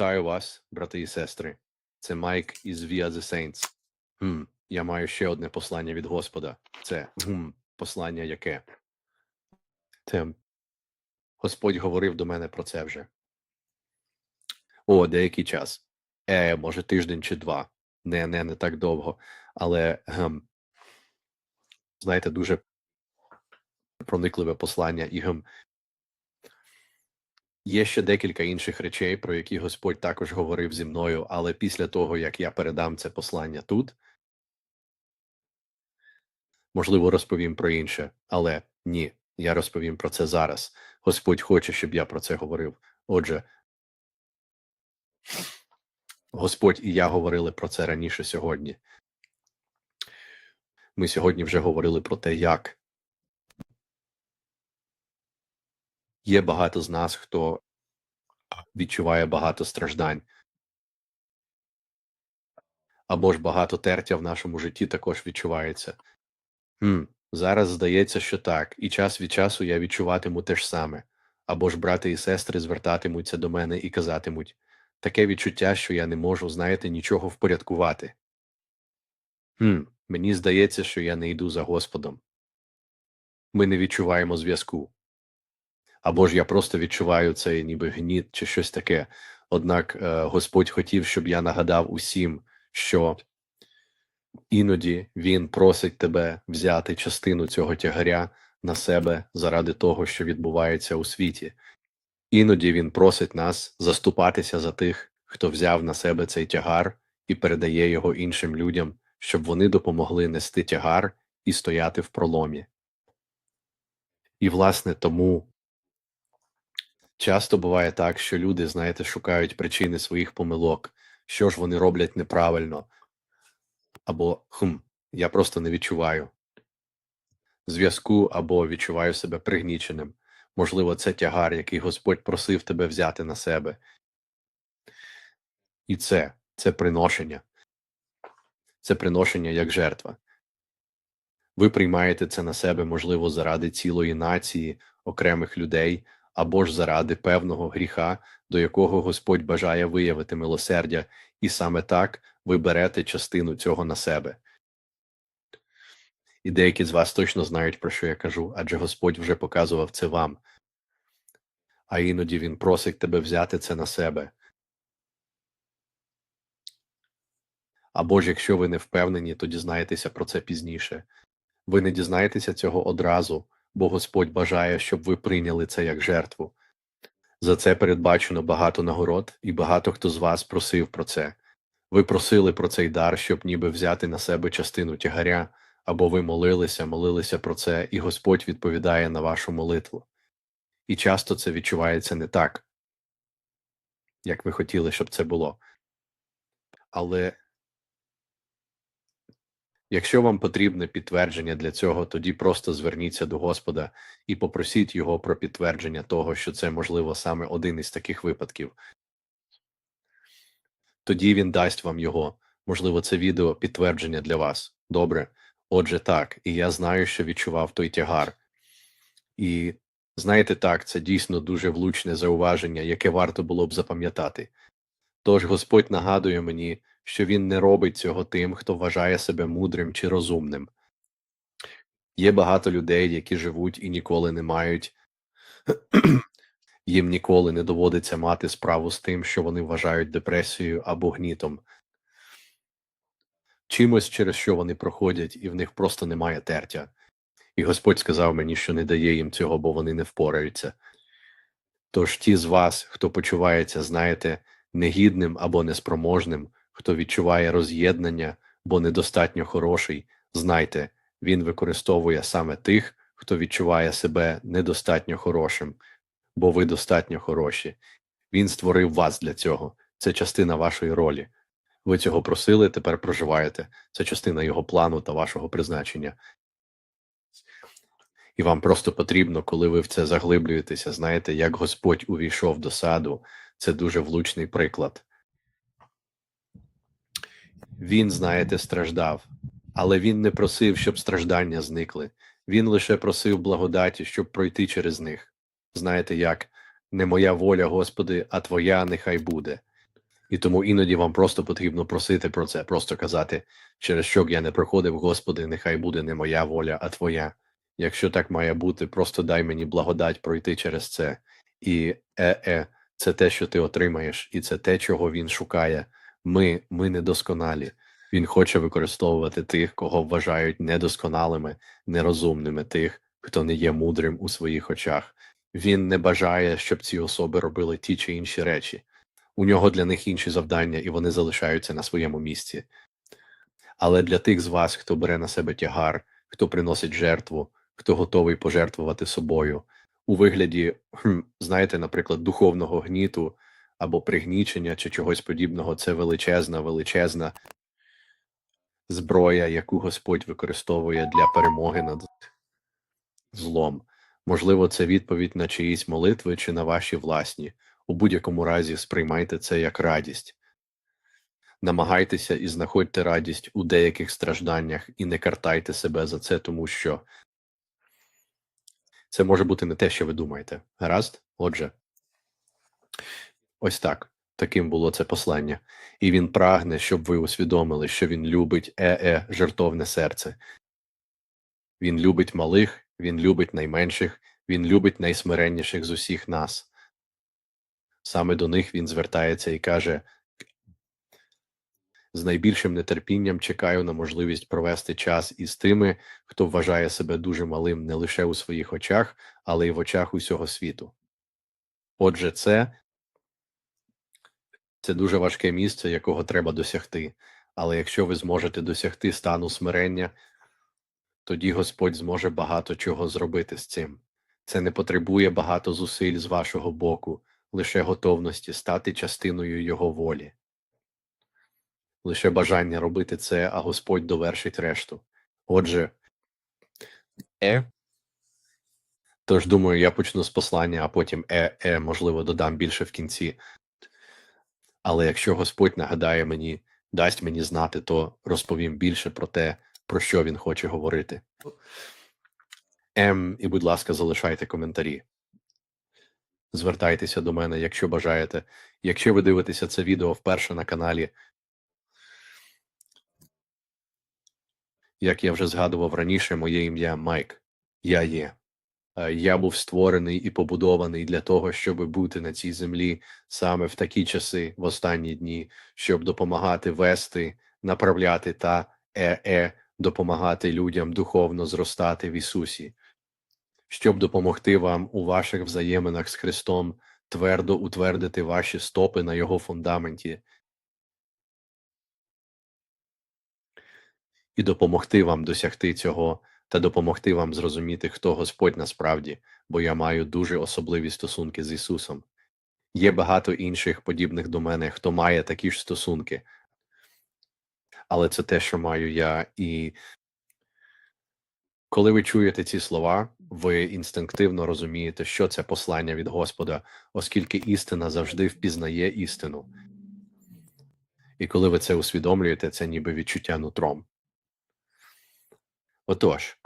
Вітаю вас, брати і сестри. Це Майк із Via the Saints. Хм, я маю ще одне послання від Господа. Це гм, послання яке? Це Господь говорив до мене про це вже. О, деякий час. Е, може, тиждень чи два. Не, не, не так довго. Але гм, знаєте, дуже проникливе послання і гм, Є ще декілька інших речей, про які Господь також говорив зі мною, але після того, як я передам це послання тут, можливо, розповім про інше, але ні, я розповім про це зараз. Господь хоче, щоб я про це говорив. Отже, Господь і я говорили про це раніше сьогодні. Ми сьогодні вже говорили про те, як є багато з нас, хто відчуває багато страждань. Або ж багато тертя в нашому житті також відчувається. Хм, Зараз здається, що так, і час від часу я відчуватиму те ж саме. Або ж брати і сестри звертатимуться до мене і казатимуть таке відчуття, що я не можу, знаєте, нічого впорядкувати. Хм, Мені здається, що я не йду за Господом. Ми не відчуваємо зв'язку. Або ж я просто відчуваю цей ніби гніт чи щось таке. Однак е, Господь хотів, щоб я нагадав усім, що іноді Він просить тебе взяти частину цього тягаря на себе заради того, що відбувається у світі. Іноді Він просить нас заступатися за тих, хто взяв на себе цей тягар і передає його іншим людям, щоб вони допомогли нести тягар і стояти в проломі. І, власне, тому часто буває так, що люди, знаєте, шукають причини своїх помилок, що ж вони роблять неправильно, або хм, я просто не відчуваю зв'язку, або відчуваю себе пригніченим. Можливо, це тягар, який Господь просив тебе взяти на себе. І це, це приношення, це приношення як жертва. Ви приймаєте це на себе, можливо, заради цілої нації, окремих людей, або ж заради певного гріха, до якого Господь бажає виявити милосердя, і саме так ви берете частину цього на себе. І деякі з вас точно знають, про що я кажу, адже Господь вже показував це вам. А іноді Він просить тебе взяти це на себе. Або ж якщо ви не впевнені, то дізнаєтеся про це пізніше. Ви не дізнаєтеся цього одразу, бо Господь бажає, щоб ви прийняли це як жертву. За це передбачено багато нагород, і багато хто з вас просив про це. Ви просили про цей дар, щоб ніби взяти на себе частину тягаря, або ви молилися, молилися про це, і Господь відповідає на вашу молитву. І часто це відчувається не так, як ви хотіли, щоб це було. Але Якщо вам потрібне підтвердження для цього, тоді просто зверніться до Господа і попросіть його про підтвердження того, що це можливо саме один із таких випадків. Тоді він дасть вам його. Можливо, це відео підтвердження для вас. Добре. Отже, так, і я знаю, що відчував той тягар. І знаєте, так, це дійсно дуже влучне зауваження, яке варто було б запам'ятати. Тож Господь нагадує мені, що він не робить цього тим, хто вважає себе мудрим чи розумним. Є багато людей, які живуть і ніколи не мають, їм ніколи не доводиться мати справу з тим, що вони вважають депресією або гнітом, чимось, через що вони проходять, і в них просто немає тертя. І Господь сказав мені, що не дає їм цього, бо вони не впораються. Тож ті з вас, хто почувається, знаєте, негідним або неспроможним, хто відчуває роз'єднання, бо недостатньо хороший, знайте, він використовує саме тих, хто відчуває себе недостатньо хорошим, бо ви достатньо хороші. Він створив вас для цього. Це частина вашої ролі. Ви цього просили, тепер проживаєте. Це частина його плану та вашого призначення. І вам просто потрібно, коли ви в це заглиблюєтеся, знаєте, як Господь увійшов до саду. Це дуже влучний приклад. Він, знаєте, страждав, але він не просив, щоб страждання зникли. Він лише просив благодаті, щоб пройти через них. Знаєте як? Не моя воля, Господи, а Твоя нехай буде. І тому іноді вам просто потрібно просити про це, просто казати, через що б я не проходив, Господи, нехай буде не моя воля, а Твоя. Якщо так має бути, просто дай мені благодать пройти через це. І е-е, це те, що ти отримаєш, і це те, чого він шукає. Ми, ми недосконалі. Він хоче використовувати тих, кого вважають недосконалими, нерозумними, тих, хто не є мудрим у своїх очах. Він не бажає, щоб ці особи робили ті чи інші речі. У нього для них інші завдання, і вони залишаються на своєму місці. Але для тих з вас, хто бере на себе тягар, хто приносить жертву, хто готовий пожертвувати собою, у вигляді, знаєте, наприклад, духовного гніту або пригнічення чи чогось подібного, це величезна, величезна зброя, яку Господь використовує для перемоги над злом. Можливо, це відповідь на чиїсь молитви чи на ваші власні. У будь-якому разі сприймайте це як радість. Намагайтеся і знаходьте радість у деяких стражданнях і не картайте себе за це, тому що це може бути не те, що ви думаєте. Гаразд? Отже, ось так. Таким було це послання. І він прагне, щоб ви усвідомили, що він любить е-е жертовне серце. Він любить малих, він любить найменших, він любить найсмиренніших з усіх нас. Саме до них він звертається і каже: з найбільшим нетерпінням чекаю на можливість провести час із тими, хто вважає себе дуже малим не лише у своїх очах, але й в очах усього світу. Отже, це, це дуже важке місце, якого треба досягти. Але якщо ви зможете досягти стану смирення, тоді Господь зможе багато чого зробити з цим. Це не потребує багато зусиль з вашого боку, лише готовності стати частиною Його волі. Лише бажання робити це, а Господь довершить решту. Отже, е. Тож думаю, я почну з послання, а потім е, е, можливо, додам більше в кінці. Але якщо Господь нагадає мені, дасть мені знати, то розповім більше про те, про що він хоче говорити. Ем, і, будь ласка, залишайте коментарі. Звертайтеся до мене, якщо бажаєте. Якщо ви дивитеся це відео вперше на каналі, як я вже згадував раніше, моє ім'я Майк. Я є. Е, Я був створений і побудований для того, щоб бути на цій землі саме в такі часи, в останні дні, щоб допомагати вести, направляти та е-е, допомагати людям духовно зростати в Ісусі, щоб допомогти вам у ваших взаєминах з Христом твердо утвердити ваші стопи на Його фундаменті і допомогти вам досягти цього та допомогти вам зрозуміти, хто Господь насправді, бо я маю дуже особливі стосунки з Ісусом. Є багато інших подібних до мене, хто має такі ж стосунки, але це те, що маю я, і коли ви чуєте ці слова, ви інстинктивно розумієте, що це послання від Господа, оскільки істина завжди впізнає істину. І коли ви це усвідомлюєте, це ніби відчуття нутром. Отож,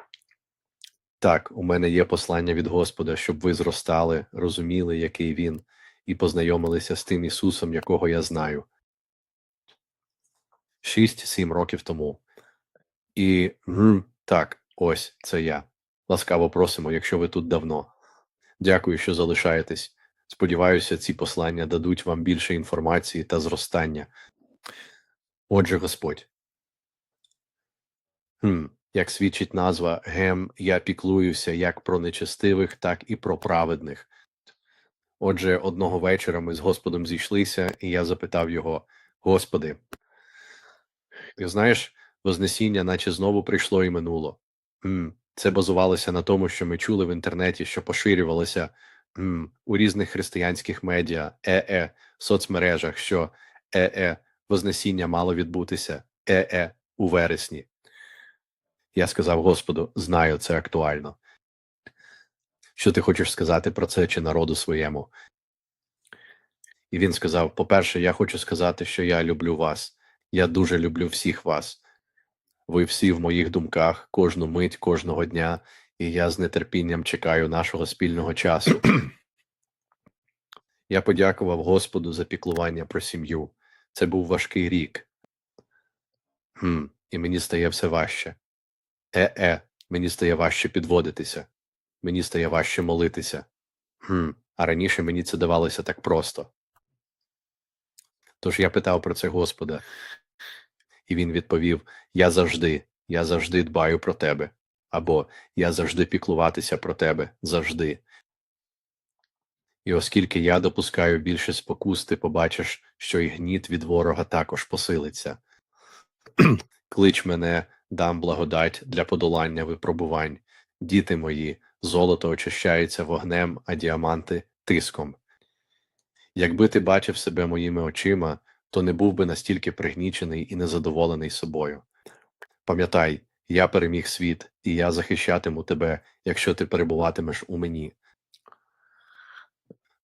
так, у мене є послання від Господа, щоб ви зростали, розуміли, який він, і познайомилися з тим Ісусом, якого я знаю. Шість-сім років тому. І так, ось це я. Ласкаво просимо, якщо ви тут давно. Дякую, що залишаєтесь. Сподіваюся, ці послання дадуть вам більше інформації та зростання. Отже, Господь. Хм, як свідчить назва Гем, я піклуюся як про нечестивих, так і про праведних. Отже, одного вечора ми з Господом зійшлися, і я запитав його: Господи, ти знаєш, Вознесіння, наче знову прийшло і минуло. Це базувалося на тому, що ми чули в інтернеті, що поширювалося у різних християнських медіа, е-е, соцмережах, що е-е, Вознесіння мало відбутися, е-е, у вересні. Я сказав Господу, знаю, це актуально. Що ти хочеш сказати про це чи народу своєму? І він сказав: по-перше, я хочу сказати, що я люблю вас. Я дуже люблю всіх вас. Ви всі в моїх думках кожну мить кожного дня, і я з нетерпінням чекаю нашого спільного часу. Я подякував Господу за піклування про сім'ю. Це був важкий рік. Хм, і мені стає все важче. Е-е, мені стає важче підводитися. Мені стає важче молитися. Хм, а раніше мені це давалося так просто. Тож я питав про це Господа, і він відповів: Я завжди, я завжди дбаю про тебе. Або я завжди піклуватися про тебе, завжди. І оскільки я допускаю більше спокус, ти побачиш, що і гніт від ворога також посилиться. Клич мене, дам благодать для подолання випробувань. Діти мої, золото очищається вогнем, а діаманти тиском. Якби ти бачив себе моїми очима, то не був би настільки пригнічений і незадоволений собою. Пам'ятай, я переміг світ, і я захищатиму тебе, якщо ти перебуватимеш у мені.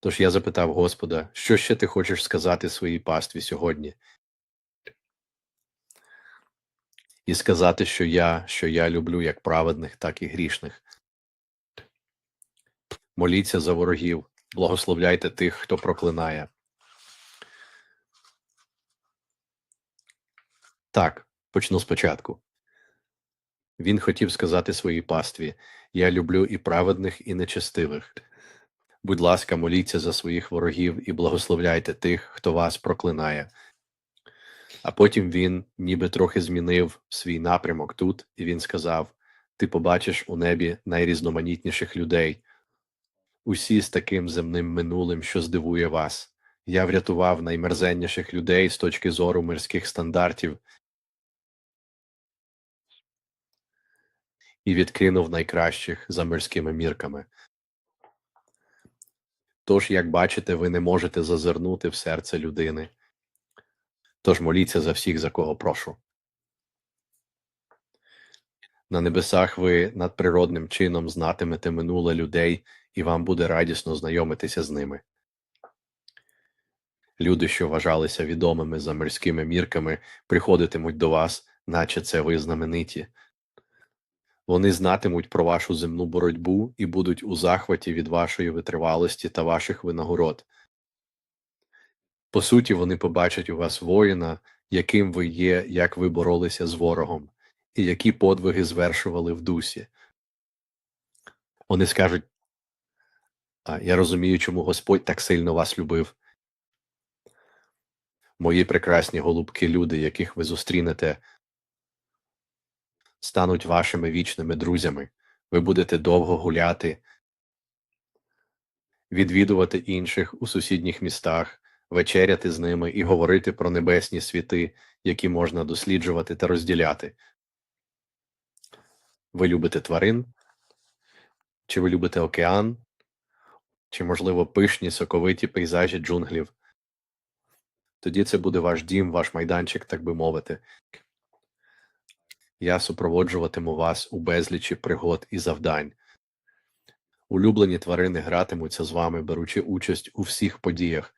Тож я запитав Господа, що ще ти хочеш сказати своїй пастві сьогодні? І сказати, що я, що я люблю як праведних, так і грішних. Моліться за ворогів, благословляйте тих, хто проклинає. Так, почну спочатку. Він хотів сказати своїй пастві: Я люблю і праведних, і нечестивих. Будь ласка, моліться за своїх ворогів і благословляйте тих, хто вас проклинає. А потім він ніби трохи змінив свій напрямок тут, і він сказав: Ти побачиш у небі найрізноманітніших людей, усі з таким земним минулим, що здивує вас. Я врятував наймерзенніших людей з точки зору мирських стандартів і відкинув найкращих за мирськими мірками. Тож, як бачите, ви не можете зазирнути в серце людини. Тож моліться за всіх, за кого прошу. На небесах ви надприродним чином знатимете минуле людей, і вам буде радісно знайомитися з ними. Люди, що вважалися відомими за мирськими мірками, приходитимуть до вас, наче це ви знамениті. Вони знатимуть про вашу земну боротьбу і будуть у захваті від вашої витривалості та ваших винагород. По суті, вони побачать у вас воїна, яким ви є, як ви боролися з ворогом, і які подвиги звершували в дусі. Вони скажуть а, Я розумію, чому Господь так сильно вас любив. Мої прекрасні голубки, люди, яких ви зустрінете, стануть вашими вічними друзями. Ви будете довго гуляти, відвідувати інших у сусідніх містах, вечеряти з ними і говорити про небесні світи, які можна досліджувати та розділяти. Ви любите тварин? Чи ви любите океан? Чи, можливо, пишні соковиті пейзажі джунглів? Тоді це буде ваш дім, ваш майданчик, так би мовити. Я супроводжуватиму вас у безлічі пригод і завдань. Улюблені тварини гратимуться з вами, беручи участь у всіх подіях.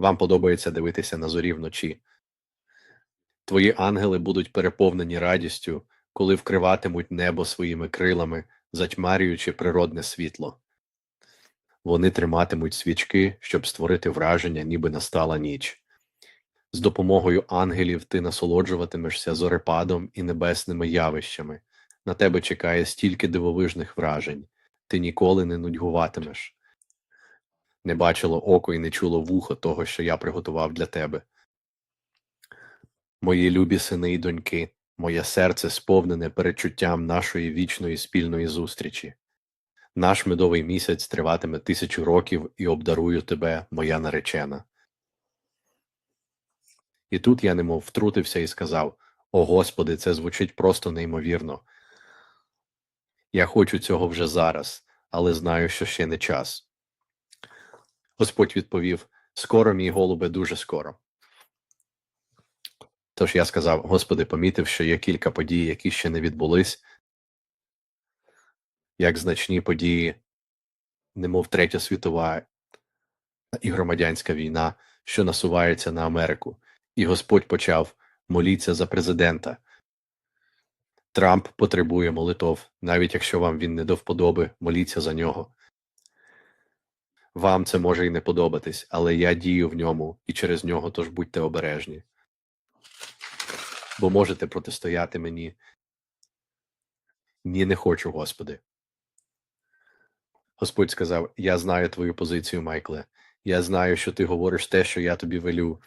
Вам подобається дивитися на зорі вночі. Твої ангели будуть переповнені радістю, коли вкриватимуть небо своїми крилами, затьмарюючи природне світло. Вони триматимуть свічки, щоб створити враження, ніби настала ніч. З допомогою ангелів ти насолоджуватимешся зорепадом і небесними явищами. На тебе чекає стільки дивовижних вражень, ти ніколи не нудьгуватимеш. Не бачило око і не чуло вухо того, що я приготував для тебе. Мої любі сини і доньки, моє серце сповнене перечуттям нашої вічної спільної зустрічі. Наш медовий місяць триватиме тисячу років і обдарую тебе, моя наречена. І тут я немов втрутився і сказав: О Господи, це звучить просто неймовірно. Я хочу цього вже зараз, але знаю, що ще не час. Господь відповів: Скоро, мій голубе, дуже скоро. Тож я сказав: Господи, помітив, що є кілька подій, які ще не відбулись, як значні події, немов Третя світова і громадянська війна, що насувається на Америку, і Господь почав моліться за президента. Трамп потребує молитов, навіть якщо вам він не до вподоби, моліться за нього. Вам це може і не подобатись, але я дію в ньому і через нього, тож будьте обережні. Бо можете протистояти мені. Ні, не хочу, Господи. Господь сказав: Я знаю твою позицію, Майкле. Я знаю, що ти говориш те, що я тобі велю,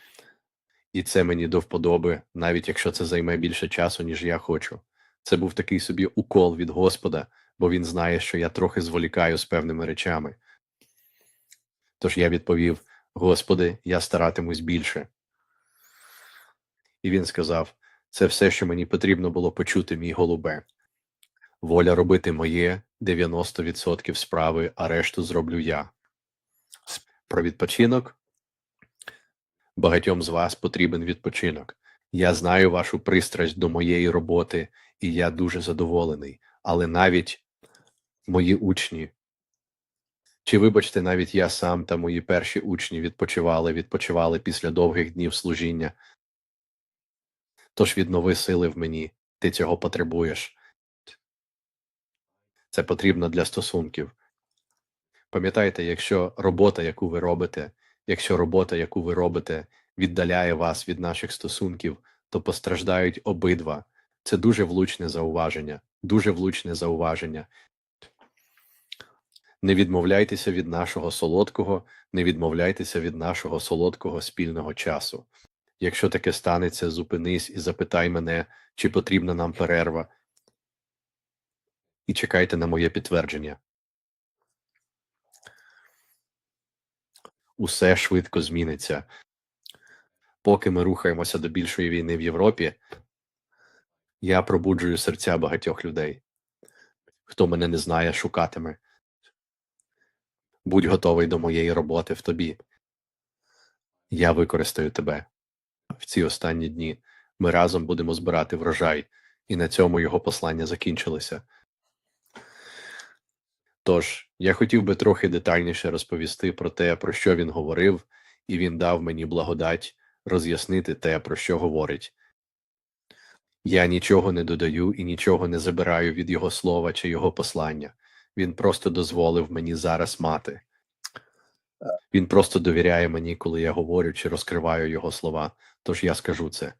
і це мені до вподоби, навіть якщо це займе більше часу, ніж я хочу. Це був такий собі укол від Господа, бо він знає, що я трохи зволікаю з певними речами. Тож я відповів: Господи, я старатимусь більше. І він сказав: Це все, що мені потрібно було почути, мій голубе. Воля робити моє 90% справи, а решту зроблю я. Про відпочинок. Багатьом з вас потрібен відпочинок. Я знаю вашу пристрасть до моєї роботи, і я дуже задоволений. Але навіть мої учні, чи вибачте, навіть я сам та мої перші учні відпочивали, відпочивали після довгих днів служіння. Тож віднови сили в мені, ти цього потребуєш. Це потрібно для стосунків. Пам'ятайте, якщо робота, яку ви робите, якщо робота, яку ви робите, віддаляє вас від наших стосунків, то постраждають обидва. Це дуже влучне зауваження, дуже влучне зауваження. Не відмовляйтеся від нашого солодкого, не відмовляйтеся від нашого солодкого спільного часу. Якщо таке станеться, зупинись і запитай мене, чи потрібна нам перерва, і чекайте на моє підтвердження. Усе швидко зміниться. Поки ми рухаємося до більшої війни в Європі, я пробуджую серця багатьох людей. Хто мене не знає, шукатиме. Будь готовий до моєї роботи в тобі. Я використаю тебе. В ці останні дні ми разом будемо збирати врожай, і на цьому його послання закінчилося. Тож, я хотів би трохи детальніше розповісти про те, про що він говорив, і він дав мені благодать роз'яснити те, про що говорить. Я нічого не додаю і нічого не забираю від його слова чи його послання. Він просто дозволив мені зараз мати. Він просто довіряє мені, коли я говорю чи розкриваю його слова, тож я скажу це.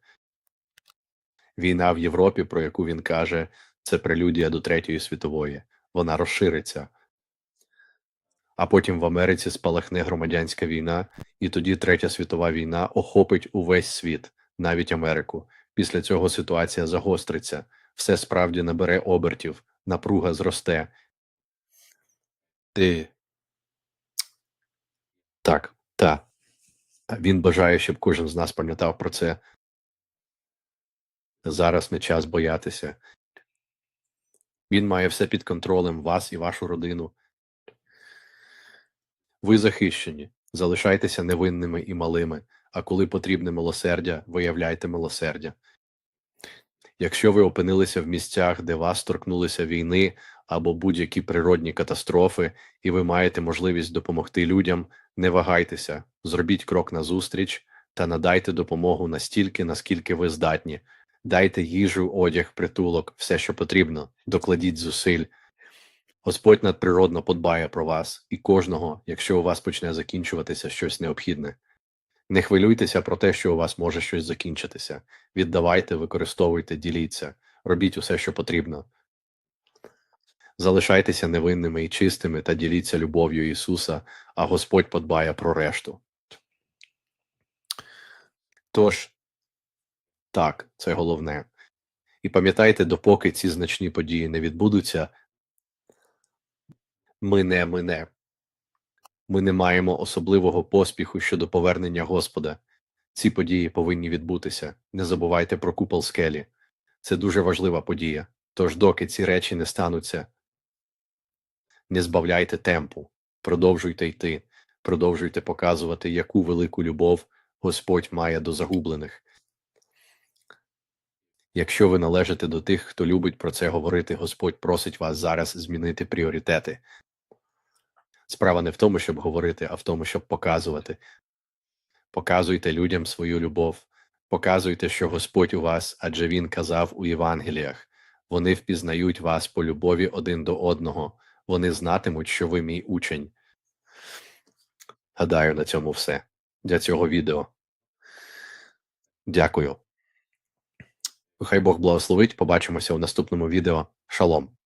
Війна в Європі, про яку він каже, це прелюдія до Третьої світової. Вона розшириться. А потім в Америці спалахне громадянська війна, і тоді Третя світова війна охопить увесь світ, навіть Америку. Після цього ситуація загостриться, все справді набере обертів, напруга зросте. Ти. Так, так. Він бажає, щоб кожен з нас пам'ятав про це. Зараз не час боятися. Він має все під контролем вас і вашу родину. Ви захищені, залишайтеся невинними і малими, а коли потрібне милосердя, виявляйте милосердя. Якщо ви опинилися в місцях, де вас торкнулися війни або будь-які природні катастрофи, і ви маєте можливість допомогти людям, не вагайтеся, зробіть крок назустріч та надайте допомогу настільки, наскільки ви здатні. Дайте їжу, одяг, притулок, все, що потрібно, докладіть зусиль. Господь надприродно подбає про вас і кожного, якщо у вас почне закінчуватися щось необхідне. Не хвилюйтеся про те, що у вас може щось закінчитися. Віддавайте, використовуйте, діліться, робіть усе, що потрібно. Залишайтеся невинними і чистими та діліться любов'ю Ісуса, а Господь подбає про решту. Тож, так, це головне. І пам'ятайте, допоки ці значні події не відбудуться, ми не мине. Ми не маємо особливого поспіху щодо повернення Господа. Ці події повинні відбутися. Не забувайте про купол скелі. Це дуже важлива подія. Тож, доки ці речі не стануться, не збавляйте темпу, продовжуйте йти, продовжуйте показувати, яку велику любов Господь має до загублених. Якщо ви належите до тих, хто любить про це говорити, Господь просить вас зараз змінити пріоритети. Справа не в тому, щоб говорити, а в тому, щоб показувати. Показуйте людям свою любов, показуйте, що Господь у вас, адже Він казав у Євангеліях вони впізнають вас по любові один до одного, вони знатимуть, що ви мій учень. Гадаю, на цьому все для цього відео. Дякую. Хай Бог благословить. Побачимося у наступному відео. Шалом!